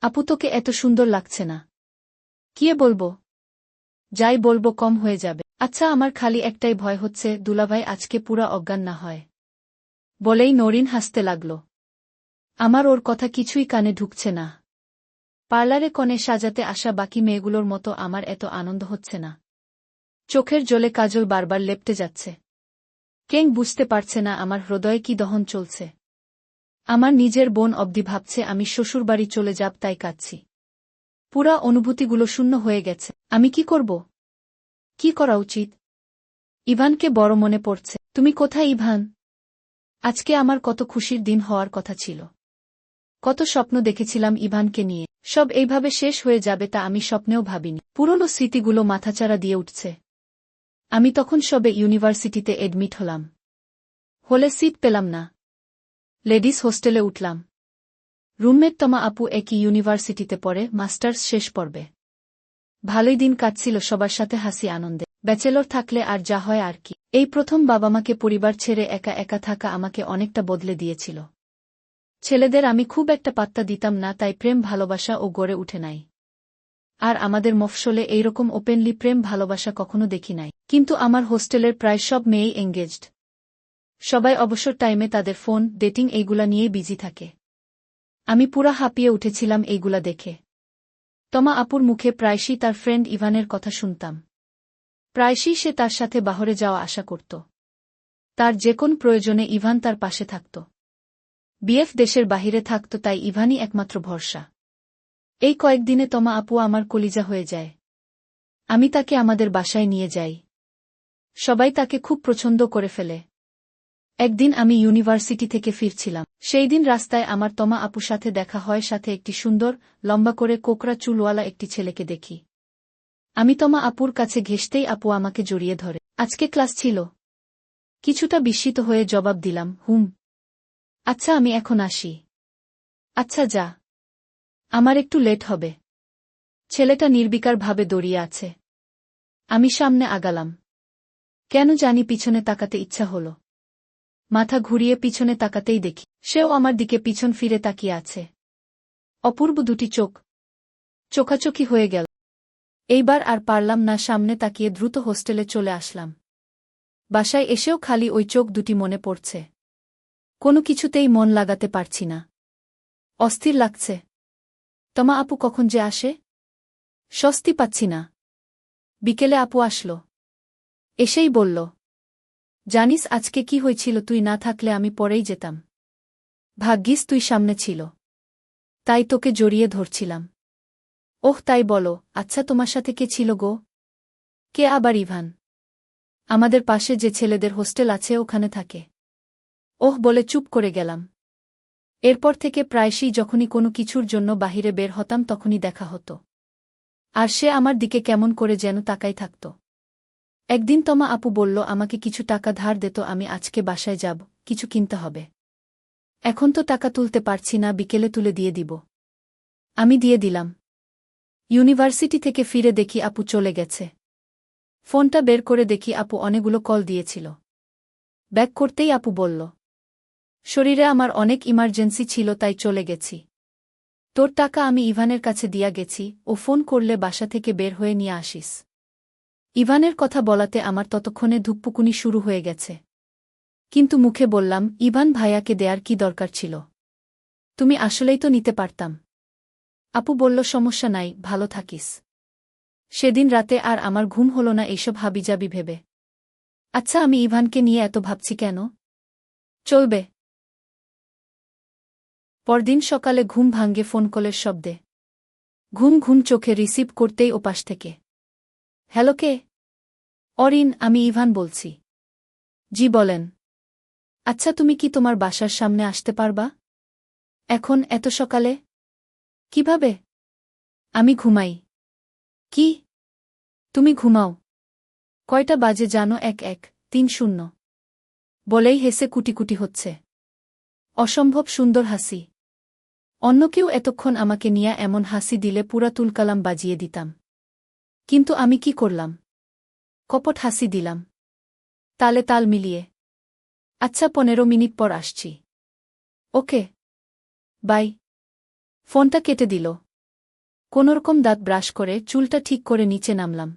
আপু তোকে এত সুন্দর লাগছে না। কিয়ে বলব? যাই বলব কম হয়ে যাবে। আচ্ছা আমার খালি একটাই ভয় হচ্ছে, দুলাভাই আজকে পুরা অজ্ঞান না হয়। বলেই নরিন হাসতে লাগল। আমার ওর কথা কিছুই কানে ঢুকছে না। পার্লারে কনে সাজাতে আসা বাকি মেয়েগুলোর মতো আমার এত আনন্দ হচ্ছে না। চোখের জলে কাজল বারবার লেপটে যাচ্ছে। কেং বুঝতে পারছে না আমার হৃদয়ে কি দহন চলছে। আমার নিজের বোন অবধি ভাবছে আমি শ্বশুরবাড়ি চলে যাব, তাই কাঁদছি। পুরা অনুভূতিগুলো শূন্য হয়ে গেছে। আমি কি করব? কি করা উচিত? ইভানকে বড় মনে পড়ছে। তুমি কোথায় ইভান? আজকে আমার কত খুশির দিন হওয়ার কথা ছিল। কত স্বপ্ন দেখেছিলাম ইভানকে নিয়ে। সব এইভাবে শেষ হয়ে যাবে তা আমি স্বপ্নেও ভাবিনি। পুরনো স্মৃতিগুলো মাথাচাড়া দিয়ে উঠছে। আমি তখন সবে ইউনিভার্সিটিতে এডমিট হলাম। হলে সিট পেলাম না। লেডিস হোস্টেলে উঠলাম। রুমমেট তমা আপু একই ইউনিভার্সিটিতে পড়ে, মাস্টার্স শেষ পর্বে। ভালোই দিন কাটছিল সবার সাথে হাসি আনন্দে। ব্যাচেলর থাকলে আর যা হয় আর কি। এই প্রথম বাবা মাকে পরিবার ছেড়ে একা একা থাকা আমাকে অনেকটা বদলে দিয়েছিল। ছেলেদের আমি খুব একটা পাত্তা দিতাম না, তাই প্রেম, ভালোবাসা ও গড়ে উঠে নাই। আর আমাদের মফসলে এইরকম ওপেনলি প্রেম, ভালোবাসা কখনো দেখি নাই। কিন্তু আমার হোস্টেলের প্রায় সব মেয়েই এঙ্গেজড। সবাই অবসর টাইমে তাদের ফোন, ডেটিং এইগুলা নিয়েই বিজি থাকে। আমি পুরা হাঁপিয়ে উঠেছিলাম এইগুলা দেখে। তমা আপুর মুখে প্রায়শই তার ফ্রেন্ড ইভানের কথা শুনতাম। প্রায়শই সে তার সাথে বাহরে যাওয়া আশা করত। তার যে কোন প্রয়োজনে ইভান তার পাশে থাকত। বিএফ দেশের বাহিরে থাকত তাই ইভানই একমাত্র ভরসা। এই কয়েকদিনে তমা আপু আমার কলিজা হয়ে যায়। আমি তাকে আমাদের বাসায় নিয়ে যাই। সবাই তাকে খুব পছন্দ করে ফেলে। একদিন আমি ইউনিভার্সিটি থেকে ফিরছিলাম। সেই দিন রাস্তায় আমার তমা আপুর সাথে দেখা হয়, সাথে একটি সুন্দর, লম্বা করে কোকরা চুলওয়ালা একটি ছেলেকে দেখি। আমি তমা আপুর কাছে ঘেসতেই আপু আমাকে জড়িয়ে ধরে। আজকে ক্লাস ছিল। কিছুটা বিস্মিত হয়ে জবাব দিলাম, হুম। আচ্ছা আমি এখন আসি। আচ্ছা যা। আমার একটু লেট হবে। ছেলেটা নির্বিকারভাবে দড়িয়ে আছে। আমি সামনে আগালাম। কেন জানি পিছনে তাকাতে ইচ্ছা হল। মাথা ঘুরিয়ে পিছনে তাকাতেই দেখি, সেও আমার দিকে পিছন ফিরে তাকিয়ে আছে। অপূর্ব দুটি চোখ। চোখাচোখি হয়ে গেল। এইবার আর পারলাম না সামনে তাকিয়ে দ্রুত হোস্টেলে চলে আসলাম। বাসায় এসেও খালি ওই চোখ দুটি মনে পড়ছে। কোনো কিছুতেই মন লাগাতে পারছি না। অস্থির লাগছে। তমা আপু কখন যে আসে? স্বস্তি পাচ্ছি না। বিকেলে আপু আসলো। এসেই বলল জানিস আজকে কি হয়েছিল, তুই না থাকলে আমি পরেই যেতাম। ভাগ্যিস তুই সামনে ছিল। তাই তোকে জড়িয়ে ধরছিলাম। ওহ, তাই বলো আচ্ছা তোমার সাথে কে ছিল গো? কে আবার ইভান? আমাদের পাশে যে ছেলেদের হোস্টেল আছে, ওখানে থাকে। ওহ, বলে চুপ করে গেলাম। এরপর থেকে প্রায়শই যখনই কোনো কিছুর জন্য বাহিরে বের হতাম, তখনই দেখা হতো। আর সে আমার দিকে কেমন করে যেন তাকাই থাকত। একদিন তমা আপু বলল, আমাকে কিছু টাকা ধার দিত আমি আজকে বাসায় যাব, কিছু কিনতে হবে। এখন তো টাকা তুলতে পারছি না, বিকেলে তুলে দিয়ে দিব। আমি দিয়ে দিলাম। ইউনিভার্সিটি থেকে ফিরে দেখি আপু চলে গেছে। ফোনটা বের করে দেখি আপু অনেকগুলো কল দিয়েছিল। ব্যাক করতেই আপু বলল, শরীরে আমার অনেক ইমার্জেন্সি ছিল, তাই চলে গেছি। তোর টাকা আমি ইভানের কাছে দিয়া গেছি, ও ফোন করলে বাসা থেকে বের হয়ে নিয়ে আসিস। ইভানের কথা বলাতে আমার ততক্ষণে ধুকপুকুনি শুরু হয়ে গেছে। কিন্তু মুখে বললাম, ইভান ভাইয়াকে দেয়ার কি দরকার ছিল? তুমি আসলেই তো নিতে পারতাম। আপু বলল, সমস্যা নাই, ভালো থাকিস। সেদিন রাতে আর আমার ঘুম হল না এইসব হাবিজাবি ভেবে। আচ্ছা আমি ইভানকে নিয়ে এত ভাবছি কেন? চলবে। পরদিন সকালে ঘুম ভাঙ্গে ফোন কলের শব্দে। ঘুম ঘুম চোখে রিসিভ করতেই ওপাশ থেকে। হ্যালো কে? অরিন, আমি ইভান বলছি। জি, বলেন। আচ্ছা তুমি কি তোমার বাসার সামনে আসতে পারবা? এখন, এত সকালে? কীভাবে? আমি ঘুমাই। কি? তুমি ঘুমাও। কয়টা বাজে জানো? এক এক, তিন, শূন্য। বলেই হেসে কুটিকুটি হচ্ছে। অসম্ভব সুন্দর হাসি। অন্য কেউ এতক্ষণ আমাকে নিয়ে এমন হাসি দিলে পুরা তুলকালাম বাজিয়ে দিতাম। কিন্তু আমি কি করলাম? কপট হাসি দিলাম। তালে তাল মিলিয়ে। আচ্ছা পনেরো মিনিট পর আসছি। ওকে। বাই। ফোনটা কেটে দিল। কোনোরকম দাঁত ব্রাশ করে চুলটা ঠিক করে নিচে নামলাম।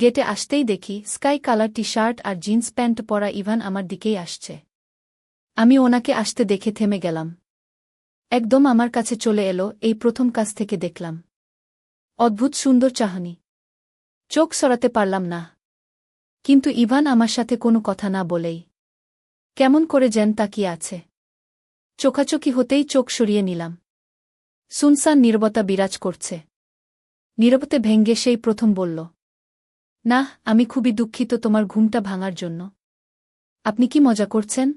গেটে আসতেই দেখি স্কাই কালার টি শার্ট আর জিন্স প্যান্ট পরা ইভান আমার দিকেই আসছে। আমি ওনাকে আসতে দেখে থেমে গেলাম। একদম আমার কাছে চলে এলো এই প্রথম কাছ থেকে দেখলাম। অদ্ভুত সুন্দর চাহনি। চোখ সরাতে পারলাম না। কিন্তু ইভান আমার সাথে কোনো কথা না বলেই, কেমন করে যেন তাকিয়ে আছে? চোখাচোখি হতেই চোখ সরিয়ে নিলাম। সুনসান নীরবতা বিরাজ করছে। নীরবতে ভেঙ্গে সেই প্রথম বলল না আমি খুবই দুঃখিত তোমার ঘুমটা ভাঙার জন্য। আপনি কি মজা করছেন?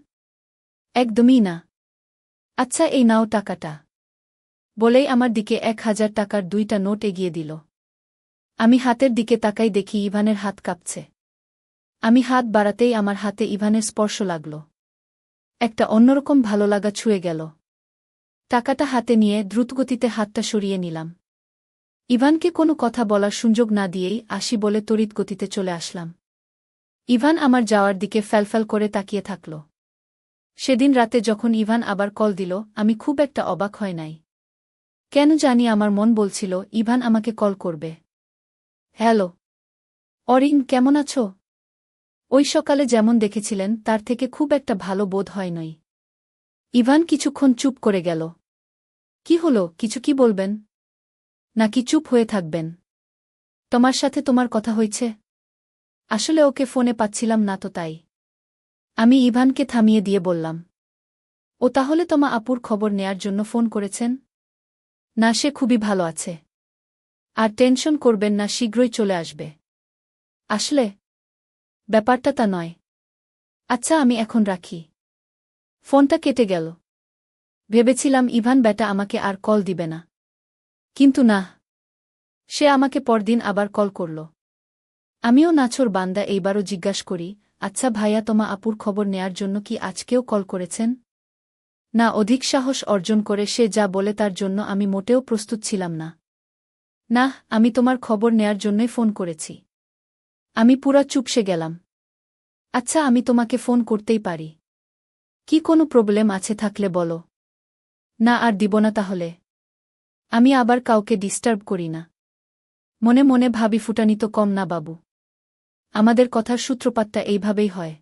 একদমই না। আচ্ছা এই নাও টাকাটা। বলেই আমার দিকে এক হাজার টাকার দুইটা নোট এগিয়ে দিল। আমি হাতের দিকে তাকাই দেখি ইভানের হাত কাঁপছে। আমি হাত বাড়াতেই আমার হাতে ইভানের স্পর্শ লাগল। একটা অন্যরকম ভালো লাগা ছুঁয়ে গেল। টাকাটা হাতে নিয়ে দ্রুতগতিতে হাতটা সরিয়ে নিলাম। ইভানকে কোনো কথা বলার সুযোগ না দিয়েই আসি বলে তড়িৎ গতিতে চলে আসলাম। ইভান আমার যাওয়ার দিকে ফ্যালফ্যাল করে তাকিয়ে থাকল। সেদিন রাতে যখন ইভান আবার কল দিল, আমি খুব একটা অবাক হয় নাই। কেন জানি আমার মন বলছিল, ইভান আমাকে কল করবে। হ্যালো। অরিন, কেমন আছো? ওই সকালে যেমন দেখেছিলেন, তার থেকে খুব একটা ভালো বোধ হয় নই। ইভান কিছুক্ষণ চুপ করে গেল। কি হলো? কিছু কি বলবেন? নাকি চুপ হয়ে থাকবেন? তোমার সাথে তোমার কথা হয়েছে। আসলে ওকে ফোনে পাচ্ছিলাম না তো তাই। আমি ইভানকে থামিয়ে দিয়ে বললাম। ও তাহলে তোমা আপুর খবর নেয়ার জন্য ফোন করেছেন? না, সে খুবই ভালো আছে। আর টেনশন করবেন না, শীঘ্রই চলে আসবে। আসলে? ব্যাপারটা তা নয়। আচ্ছা আমি এখন রাখি। ফোনটা কেটে গেল। ভেবেছিলাম ইভান বেটা আমাকে আর কল দিবে না। কিন্তু না। সে আমাকে পরদিন আবার কল করল। আমিও নাছর বান্দা এইবারও জিজ্ঞাস করি আচ্ছা ভাইয়া, তোমা আপুর খবর নেয়ার জন্য কি আজকেও কল করেছেন? না, অধিক সাহস অর্জন করে সে যা বলে তার জন্য আমি মোটেও প্রস্তুত ছিলাম না। না, আমি তোমার খবর নেয়ার জন্যই ফোন করেছি। আমি পুরা চুপসে গেলাম। আচ্ছা আমি তোমাকে ফোন করতেই পারি। কি কোনো প্রবলেম আছে থাকলে বলো। না, আর দিব না তাহলে। আমি আবার কাউকে ডিস্টার্ব করি না। মনে মনে ভাবি ফুটানি তো কম না, বাবু। আমাদের কথার সূত্রপাতটা এইভাবেই হয়।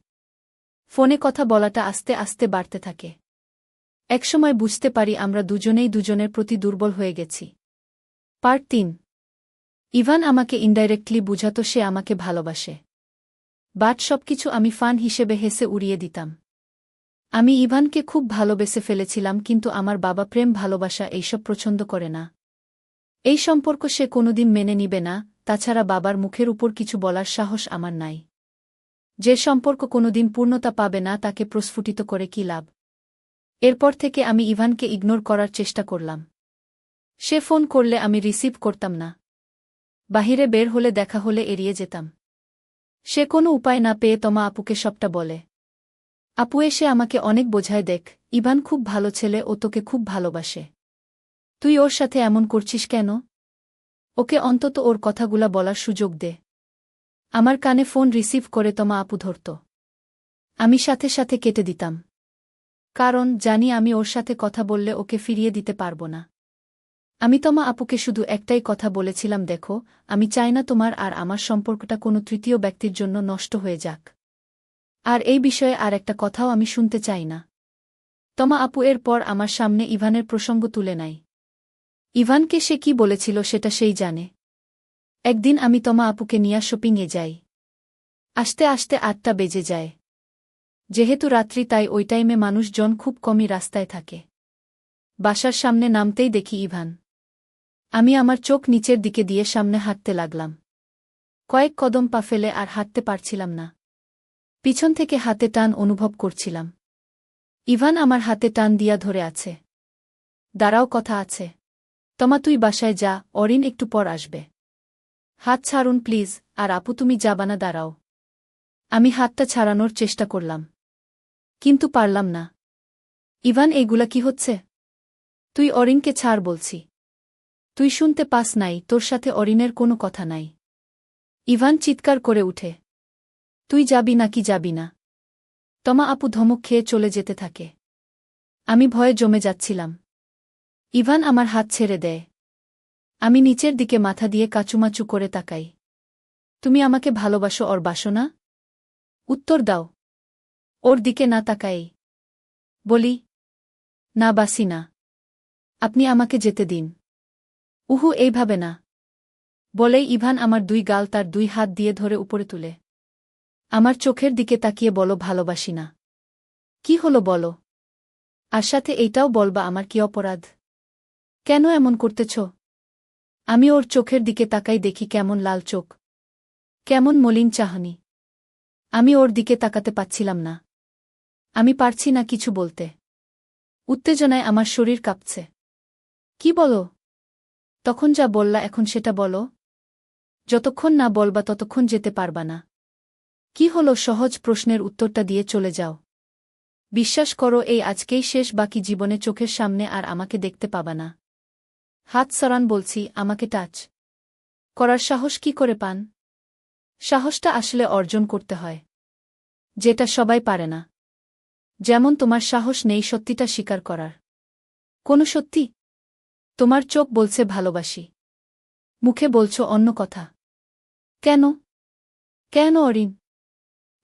ফোনে কথা বলাটা আস্তে আস্তে বাড়তে থাকে। একসময় বুঝতে পারি আমরা দুজনেই দুজনের প্রতি দুর্বল হয়ে গেছি। পার্ট তিন। ইভান আমাকে ইনডাইরেক্টলি বুঝাতো সে আমাকে ভালোবাসে। বাট সবকিছু আমি ফান হিসেবে হেসে উড়িয়ে দিতাম। আমি ইভানকে খুব ভালোবেসে ফেলেছিলাম কিন্তু আমার বাবা প্রেম ভালোবাসা এইসব পছন্দ করে না। এই সম্পর্ক সে কোনোদিন মেনে নিবে না, তাছাড়া বাবার মুখের উপর কিছু বলার সাহস আমার নাই। যে সম্পর্ক কোনোদিন পূর্ণতা পাবে না তাকে প্রস্ফুটিত করে কি লাভ? এরপর থেকে আমি ইভানকে ইগনোর করার চেষ্টা করলাম। সে ফোন করলে আমি রিসিভ করতাম না। বাহিরে বের হলে দেখা হলে এড়িয়ে যেতাম। সে কোনো উপায় না পেয়ে তমা আপুকে সবটা বলে। আপু এসে আমাকে অনেক বোঝায়, দেখ, ইভান খুব ভালো ছেলে, ও তোকে খুব ভালোবাসে। তুই ওর সাথে এমন করছিস কেন? ওকে অন্তত ওর কথাগুলা বলার সুযোগ দে। আমার কানে ফোন রিসিভ করে তমা আপু ধরত। আমি সাথে সাথে কেটে দিতাম। কারণ, জানি আমি ওর সাথে কথা বললে ওকে ফিরিয়ে দিতে পারব না। আমি তমা আপুকে শুধু একটাই কথা বলেছিলাম, দেখো, আমি চাই না তোমার আর আমার সম্পর্কটা কোনো তৃতীয় ব্যক্তির জন্য নষ্ট হয়ে যাক। আর এই বিষয়ে আর একটা কথাও আমি শুনতে চাই না। তমা আপু এর পর আমার সামনে ইভানের প্রসঙ্গ তুলে নাই ইভানকে সে কি বলেছিল সেটা সেই জানে। একদিন আমি তমা আপুকে নিয়া শপিংয়ে যাই। আসতে আসতে আটটা বেজে যায়। যেহেতু রাত্রি, তাই ওই টাইমে মানুষজন খুব কমই রাস্তায় থাকে। বাসার সামনে নামতেই দেখি ইভান। আমি আমার চোখ নিচের দিকে দিয়ে সামনে হাঁটতে লাগলাম। কয়েক কদম পা ফেলে আর হাঁটতে পারছিলাম না। পিছন থেকে হাতে টান অনুভব করছিলাম। ইভান আমার হাতে টান দিয়া ধরে আছে। দাঁড়াও, কথা আছে। তমা, তুই বাসায় যা, অরিন একটু পর আসবে। হাত ছাড়ুন, প্লিজ, আর আপু, তুমি যাবানা দাঁড়াও। আমি হাতটা ছাড়ানোর চেষ্টা করলাম। কিন্তু পারলাম না। ইভান এইগুলা কি হচ্ছে? তুই অরিনকে ছাড় বলছি। তুই শুনতে পাস নাই, তোর সাথে অরিনের কোনো কথা নাই। ইভান চিৎকার করে উঠে, তুই যাবি নাকি যাবি না? তমা আপু ধমক খেয়ে চলে যেতে থাকে। আমি ভয়ে জমে যাচ্ছিলাম। ইভান আমার হাত ছেড়ে দেয় আমি নিচের দিকে মাথা দিয়ে কাচুমাচু করে তাকাই। তুমি আমাকে ভালোবাসো ওর বাসো না? উত্তর দাও। ওর দিকে না তাকাই। বলি, না বাসি না। আপনি আমাকে যেতে দিন। উহু, এইভাবে না। বলেই ইভান আমার দুই গাল তার দুই হাত দিয়ে ধরে উপরে তুলে। আমার চোখের দিকে তাকিয়ে বলো, ভালোবাসি না। কি হলো বলো? আর সাথে এইটাও বলবা, আমার কি অপরাধ? কেন এমন করতেছ? আমি ওর চোখের দিকে তাকাই দেখি কেমন লাল চোখ। কেমন মলিন চাহনি। আমি ওর দিকে তাকাতে পাচ্ছিলাম না। আমি পারছি না কিছু বলতে। উত্তেজনায় আমার শরীর কাঁপছে। কি বলো? তখন যা বললা এখন সেটা বলো। যতক্ষণ না বলবা ততক্ষণ যেতে পারবা না। কি হল সহজ প্রশ্নের উত্তরটা দিয়ে চলে যাও। বিশ্বাস করো এই আজকেই শেষ বাকি জীবনে চোখের সামনে আর আমাকে দেখতে পাবা না। হাত সরান বলছি, আমাকে টাচ। করার সাহস কি করে পান? সাহসটা আসলে অর্জন করতে হয়। যেটা সবাই পারে না। যেমন তোমার সাহস নেই সত্যিটা স্বীকার করার। কোনো সত্যি? তোমার চোখ বলছে ভালোবাসি। মুখে বলছ অন্য কথা। কেন? কেন অরিন?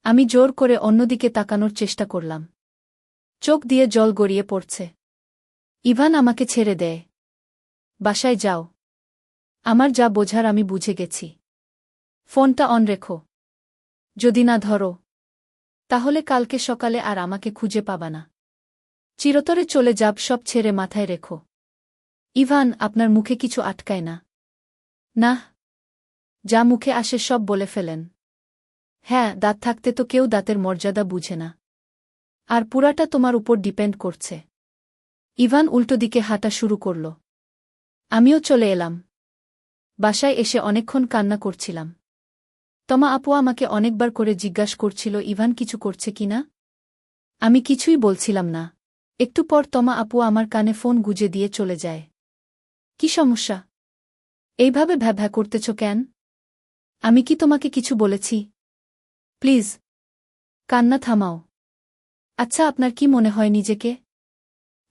আমি জোর করে অন্যদিকে তাকানোর চেষ্টা করলাম। চোখ দিয়ে জল গড়িয়ে পড়ছে। ইভান আমাকে ছেড়ে দেয়। বাসায় যাও। আমার যা বোঝার আমি বুঝে গেছি। ফোনটা অন রেখো। যদি না ধরো, তাহলে কালকে সকালে আর আমাকে খুঁজে পাবা না। চিরতরে চলে যাব সব ছেড়ে মাথায় রেখো। ইভান, আপনার মুখে কিছু আটকায় না। না। যা মুখে আসে সব বলে ফেলেন। হ্যাঁ দাঁত থাকতে তো কেউ দাঁতের মর্যাদা বুঝে না। আর পুরাটা তোমার উপর ডিপেন্ড করছে। ইভান উল্টো দিকে হাঁটা শুরু করল। আমিও চলে এলাম। বাসায় এসে অনেকক্ষণ কান্না করছিলাম। তমা আপু আমাকে অনেকবার করে জিজ্ঞাস করছিল, ইভান কিছু করছে কিনা আমি কিছুই বলছিলাম না। একটু পর তমা আপু আমার কানে ফোন গুজে দিয়ে চলে যায়। কি সমস্যা? এইভাবে ভ্যাভ্যা করতেছ কেন? আমি কি তোমাকে কিছু বলেছি? প্লিজ, কান্না থামাও। আচ্ছা আপনার কি মনে হয় নিজেকে?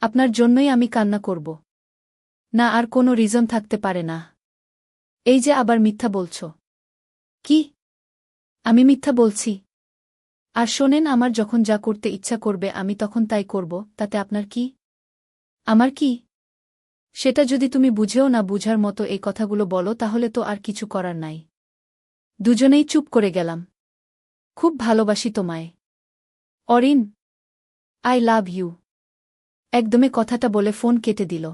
আপনার জন্যই আমি কান্না করব। না, আর কোনো রিজন থাকতে পারে না। এই যে আবার মিথ্যা বলছ। কি? আমি মিথ্যা বলছি। আর শোনেন, আমার যখন যা করতে ইচ্ছা করবে, আমি তখন তাই করব, তাতে আপনার কি? আমার কি? সেটা যদি তুমি বুঝেও না বুঝার মতো এই কথাগুলো বলো, তাহলে তো আর কিছু করার নাই। দুজনেই চুপ করে গেলাম। খুব ভালোবাসি তোমায়। Arin, I love you. একদমে কথাটা বলে ফোন কেটে দিল।